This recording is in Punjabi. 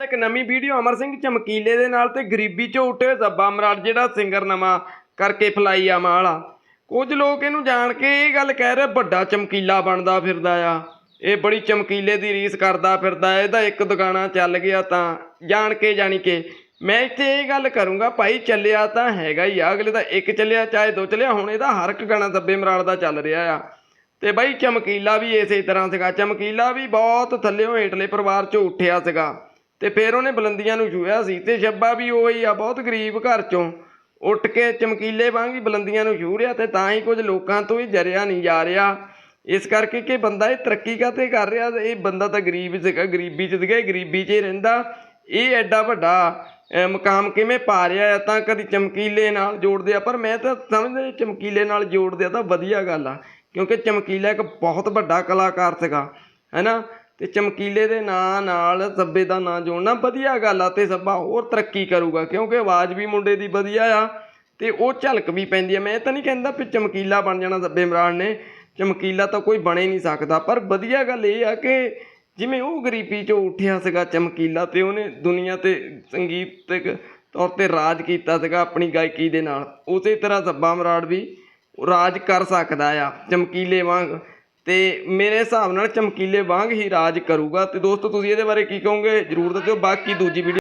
ਇੱਕ ਨਵੀਂ ਵੀਡੀਓ ਅਮਰ ਸਿੰਘ ਚਮਕੀਲੇ ਦੇ ਨਾਲ ਤੇ ਗਰੀਬੀ ਚੋਂ ਉੱਠੇ ਜ਼ੱਬਾ ਮਰਾੜ ਜਿਹੜਾ ਸਿੰਗਰ ਨਵਾਂ ਕਰਕੇ ਫਲਾਈ ਆ ਵਾਲਾ ਕੁਝ ਲੋਕ ਇਹਨੂੰ ਜਾਣ ਕੇ ਇਹ ਗੱਲ ਕਹਿ ਰਹੇ, ਵੱਡਾ ਚਮਕੀਲਾ ਬਣਦਾ ਫਿਰਦਾ ਆ। ਇਹ ਬੜੀ ਚਮਕੀਲੇ ਦੀ ਰੀਸ ਕਰਦਾ ਫਿਰਦਾ ਇਹਦਾ ਇੱਕ ਦੁਕਾਨਾ ਚੱਲ ਗਿਆ ਤਾਂ ਜਾਣ ਕੇ ਜਾਣੀ ਕਿ। ਮੈਂ ਇੱਥੇ ਇਹ ਗੱਲ ਕਰੂੰਗਾ, ਭਾਈ ਚੱਲਿਆ ਤਾਂ ਹੈਗਾ ਹੀ ਆ, ਅਗਲੇ ਦਾ ਇੱਕ ਚੱਲਿਆ, ਚਾਹੇ ਦੋ ਚੱਲਿਆ, ਹੁਣ ਇਹਦਾ ਹਰ ਇੱਕ ਗਾਣਾ ਦੱਬੇ ਮਰਾੜ ਦਾ ਚੱਲ ਰਿਹਾ ਆ। ਤੇ ਬਾਈ ਚਮਕੀਲਾ ਵੀ ਇਸੇ ਤਰ੍ਹਾਂ ਸੀਗਾ, ਚਮਕੀਲਾ ਵੀ ਬਹੁਤ ਥੱਲਿਓਂ ਹੇਠਲੇ ਪਰਿਵਾਰ ਚੋਂ ਉੱਠਿਆ ਸੀਗਾ। ਤੇ ਫਿਰ ਉਹਨੇ ਬੁਲੰਦੀਆਂ ਨੂੰ ਛੂਹਿਆ ਸੀ ਤੇ ਸ਼ੱਬਾ ਵੀ ਉਹੀ ਆ ਬਹੁਤ ਗਰੀਬ ਘਰ ਚੋਂ। ਉੱਠ ਕੇ ਚਮਕੀਲੇ ਵਾਂਗ ਹੀ ਬੁਲੰਦੀਆਂ ਨੂੰ ਛੂਹ ਰਿਹਾ ਤੇ ਤਾਂ ਹੀ ਕੁਝ ਲੋਕਾਂ ਤੋਂ ਹੀ ਜਰਿਆ ਨਹੀਂ ਜਾ ਰਿਹਾ। ਇਸ ਕਰਕੇ ਕਿ ਬੰਦਾ ਇਹ ਤਰੱਕੀ ਕਾਤੇ ਕਰ ਰਿਹਾ? ਇਹ ਬੰਦਾ ਤਾਂ ਗਰੀਬ ਸੀਗਾ ਗਰੀਬੀ ਚ ਸੀਗਾ ਇਹ ਗਰੀਬੀ 'ਚ ਹੀ ਰਹਿੰਦਾ। ਇਹ ਐਡਾ ਵੱਡਾ ਅਹ, ਮੁਕਾਮ ਕਿਵੇਂ ਪਾ ਰਿਹਾ ਹੈ ਤਾਂ ਕਦੀ ਚਮਕੀਲੇ ਨਾਲ ਜੋੜਦੇ ਆ ਪਰ ਮੈਂ ਤਾਂ ਸਮਝਦਾ ਚਮਕੀਲੇ ਨਾਲ ਜੋੜਦੇ ਆ ਤਾਂ ਵਧੀਆ ਗੱਲ ਆ। ਕਿਉਂਕਿ ਚਮਕੀਲਾ ਇੱਕ ਬਹੁਤ ਵੱਡਾ ਕਲਾਕਾਰ ਸੀਗਾ ਹੈਨਾ ਤੇ ਚਮਕੀਲੇ ਦੇ ਨਾਂ ਨਾਲ, ਸੱਬੇ ਦਾ ਨਾਂ ਜੋੜਨਾ ਵਧੀਆ ਗੱਲ ਆ ਤੇ ਸੱਬਾ ਹੋਰ ਤਰੱਕੀ ਕਰੂਗਾ, ਕਿਉਂਕਿ ਆਵਾਜ਼ ਵੀ ਮੁੰਡੇ ਦੀ ਵਧੀਆ ਆ ਤੇ ਉਹ ਝਲਕ ਵੀ ਪੈਂਦੀ ਆ। ਮੈਂ ਇਹ ਤਾਂ ਨਹੀਂ ਕਹਿੰਦਾ ਵੀ ਚਮਕੀਲਾ ਬਣ ਜਾਣਾ ਸੱਬੇ ਇਮਰਾਨ ਨੇ, ਚਮਕੀਲਾ ਤਾਂ ਕੋਈ ਬਣੇ ਨਹੀਂ ਸਕਦਾ, ਪਰ ਵਧੀਆ ਗੱਲ ਇਹ ਆ ਕਿ ਜਿਵੇਂ ਉਹ ਗਰੀਬੀ ਚੋਂ ਉੱਠਿਆ ਸੀਗਾ ਚਮਕੀਲਾ ਤੇ ਉਹਨੇ ਦੁਨੀਆ ਤੇ ਸੰਗੀਤਕ ਤੌਰ ਤੇ ਰਾਜ ਕੀਤਾ ਸੀਗਾ ਆਪਣੀ ਗਾਇਕੀ ਦੇ ਨਾਲ, ਉਸੇ ਤਰ੍ਹਾਂ ਸੱਬਾ ਮਰਾੜ ਵੀ ਰਾਜ ਕਰ ਸਕਦਾ ਆ, ਚਮਕੀਲੇ ਵਾਂਗ ਤੇ ਮੇਰੇ ਹਿਸਾਬ ਨਾਲ ਚਮਕੀਲੇ ਵਾਂਗ ਹੀ ਰਾਜ ਕਰੂਗਾ। ਤੇ ਦੋਸਤੋ, ਤੁਸੀਂ ਇਹਦੇ ਬਾਰੇ ਕੀ ਕਹੋਗੇ? ਜਰੂਰ ਦੱਸਿਓ। ਬਾਕੀ ਦੂਜੀ ਵੀਡੀਓ